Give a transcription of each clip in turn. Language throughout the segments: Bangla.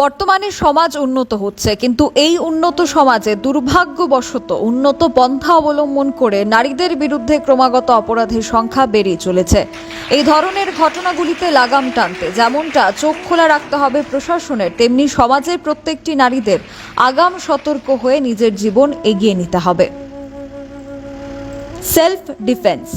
বর্তমানে সমাজ উন্নত হচ্ছে, কিন্তু এই উন্নত সমাজে দুর্ভাগ্যবশত উন্নত পন্থা অবলম্বন করে নারীদের বিরুদ্ধে ক্রমাগত অপরাধের সংখ্যা বেড়ে চলেছে। এই ধরনের ঘটনাগুলিতে লাগাম টানতে যেমনটা চোখ খোলা রাখতে হবে প্রশাসনের, তেমনি সমাজের প্রত্যেকটি নারীদের আগাম সতর্ক হয়ে নিজের জীবন এগিয়ে নিতে হবে। সেলফ ডিফেন্স,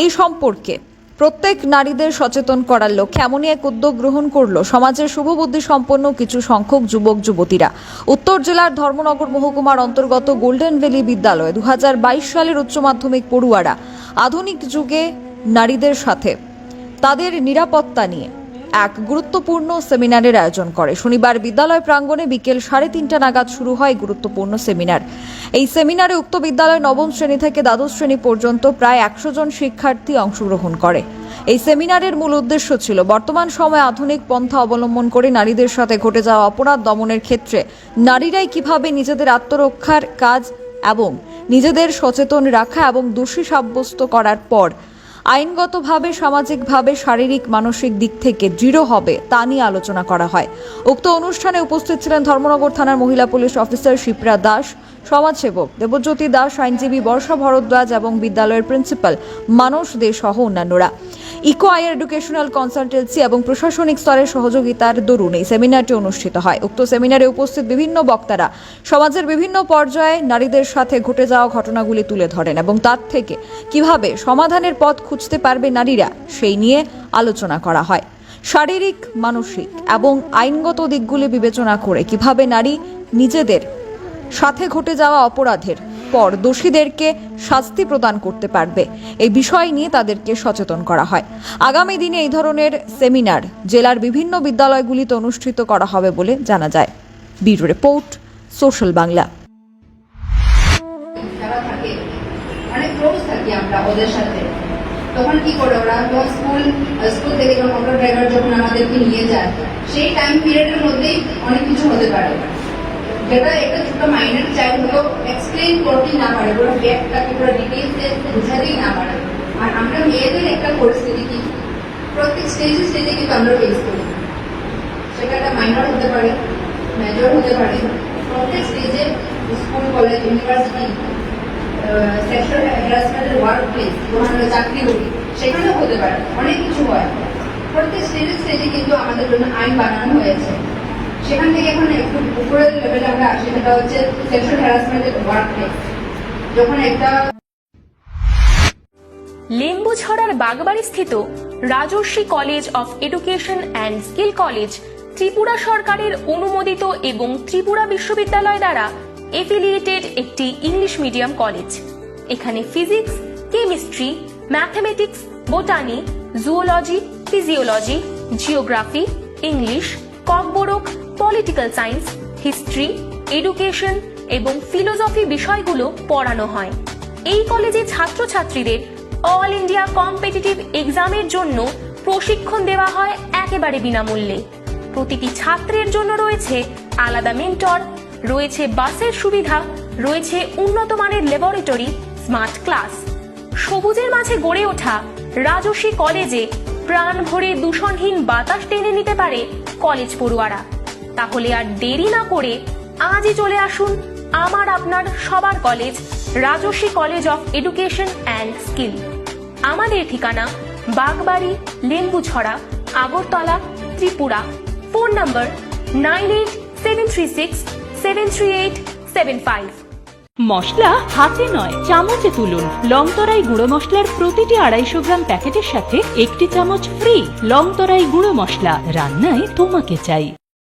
এই সম্পর্কে প্রত্যেক নারীদের সচেতন করার লক্ষ্যে এমনই এক উদ্যোগ গ্রহণ করল সমাজের শুভবুদ্ধি সম্পন্ন কিছু সংখ্যক যুবক, যুবতীরা। উত্তর জেলার ধর্মনগর মহকুমার অন্তর্গত গোল্ডেন ভ্যালি বিদ্যালয় দু হাজার বাইশ সালের উচ্চ মাধ্যমিক পড়ুয়ারা আধুনিক যুগে নারীদের সাথে। তাদের নিরাপত্তা নিয়ে। এক গুরুত্বপূর্ণ সেমিনারের আয়োজন করে। শনিবার বিদ্যালয় প্রাঙ্গণে বিকেল সাড়ে তিনটা নাগাদ শুরু হয় গুরুত্বপূর্ণ সেমিনার। এই সেমিনারে উক্ত বিদ্যালয় নবম শ্রেণি থেকে দ্বাদশ শ্রেণি পর্যন্ত প্রায় একশো জন শিক্ষার্থী অংশগ্রহণ করে। এই সেমিনারের মূল উদ্দেশ্য ছিল, বর্তমান সময়ে আধুনিক পন্থা অবলম্বন করে নারীদের সাথে ঘটে যাওয়া অপরাধ দমনের ক্ষেত্রে নারীরাই কীভাবে নিজেদের আত্মরক্ষার কাজ এবং নিজেদের সচেতন রাখা এবং দোষী সাব্যস্ত করার পর আইনগতভাবে, সামাজিকভাবে, শারীরিক, মানসিক দিক থেকে দৃঢ় হবে, তা নিয়ে আলোচনা করা হয়। উক্ত অনুষ্ঠানে উপস্থিত ছিলেন ধর্মনগর থানার মহিলা পুলিশ অফিসার শিপ্রা দাস সমাজসেবক দেবজ্যোতি দাস, আইনজীবী বর্ষা ভরদ্বাজ এবং বিদ্যালয়ের প্রিন্সিপাল মানস দে সহ অন্যান্যরা। ইকো আয়ার এডুকেশনাল কনসালটেন্সি এবং প্রশাসনিক স্তরের সহযোগিতার দরুন এই সেমিনারটি অনুষ্ঠিত হয়। উক্ত সেমিনারে উপস্থিত বিভিন্ন বক্তারা সমাজের বিভিন্ন পর্যায়ে নারীদের সাথে ঘটে যাওয়া ঘটনাগুলি তুলে ধরেন এবং তার থেকে কীভাবে সমাধানের পথ খুঁজতে পারবে নারীরা সেই নিয়ে আলোচনা করা হয়। শারীরিক, মানসিক এবং আইনগত দিকগুলি বিবেচনা করে কীভাবে নারী নিজেদের সাথে ঘটে যাওয়া অপরাধের পর দোষীদেরকে শাস্তি প্রদান করতে পারবে। এই বিষয় নিয়ে তাদেরকে সচেতন করা হয়। আগামী দিনে এই ধরনের সেমিনার জেলার বিভিন্ন বিদ্যালয়গুলিতে অনুষ্ঠিত করা হবে বলে জানা যায়। Bureau report, Social Bangla. তখন কি করে ওরা যখন স্কুল স্কুল থেকে যখন অটো ড্রাইভার যখন আমাদেরকে নিয়ে যায়, সেই টাইম পিরিয়ডের মধ্যেই অনেক কিছু হতে পারে। যেটা একটা ছোট মাইনর চাইল্ড হলো এক্সপ্লেন করতেই না পারে পুরো ব্যাগটাকে পুরো ডিটেলসে বোঝাতেই না পারে আর আমরা মেয়েদের একটা পরিস্থিতি কি প্রত্যেক স্টেজে স্টেজে কিন্তু আমরা ফেস করি সেটা একটা মাইনর হতে পারে মেজর হতে পারে প্রত্যেক স্টেজে স্কুল কলেজ ইউনিভার্সিটি সেক্সুয়াল হ্যারাসমেন্টের ওয়ার্ক প্লেস আমরা চাকরি করি সেখানেও হতে পারে অনেক কিছু হয় প্রত্যেক স্টেজে স্টেজে কিন্তু আমাদের জন্য আইন বানানো হয়েছে সেখান থেকে এখন একটু উপরের লেভেলে আমরা আসি, সেটা হচ্ছে সেক্সুয়াল হ্যারাসমেন্টের ওয়ার্ক প্লেস যখন একটা লেম্বুছড়ার বাগবাড়ি স্থিত Rajarshi College of Education and Skill College, Tripura সরকারের অনুমোদিত এবং ত্রিপুরা বিশ্ববিদ্যালয় দ্বারা এফিলিয়েটেড একটি ইংলিশ মিডিয়াম কলেজ। এখানে physics chemistry mathematics botany zoology physiology geography English Kokborok political science, history, education এবং ফিলোসফি বিষয়গুলো পড়ানো হয়। এই কলেজে ছাত্রছাত্রীদের অল ইন্ডিয়া কম্পিটিটিভ এক্সামের জন্য প্রশিক্ষণ দেওয়া হয় একেবারে বিনামূল্যে। প্রতিটি ছাত্রের জন্য রয়েছে আলাদা মেন্টর, রয়েছে বাসের সুবিধা, রয়েছে উন্নত মানের ল্যাবরেটরি, স্মার্ট ক্লাস। সবুজের মাঝে গড়ে ওঠা রাজস্বী কলেজে প্রাণ ভরে দূষণহীন বাতাস টেনে নিতে পারে কলেজ পড়ুয়ারা। তাহলে আর দেরি না করে আজই চলে আসুন আমার আপনার সবার college Rajarshi College of Education and Skill. আমাদের ঠিকানা Bagbari, Lembucherra, Agartala, Tripura. Phone number nine eight seven three six seven three eight seven five. মশলা হাতে নয়, চামচে তুলুন। লংতরাই গুঁড়ো মশলার প্রতিটি আড়াইশো গ্রাম প্যাকেটের সাথে একটি চামচ ফ্রি লংতরাই গুঁড়ো মশলা। রান্নায় তোমাকে চাই।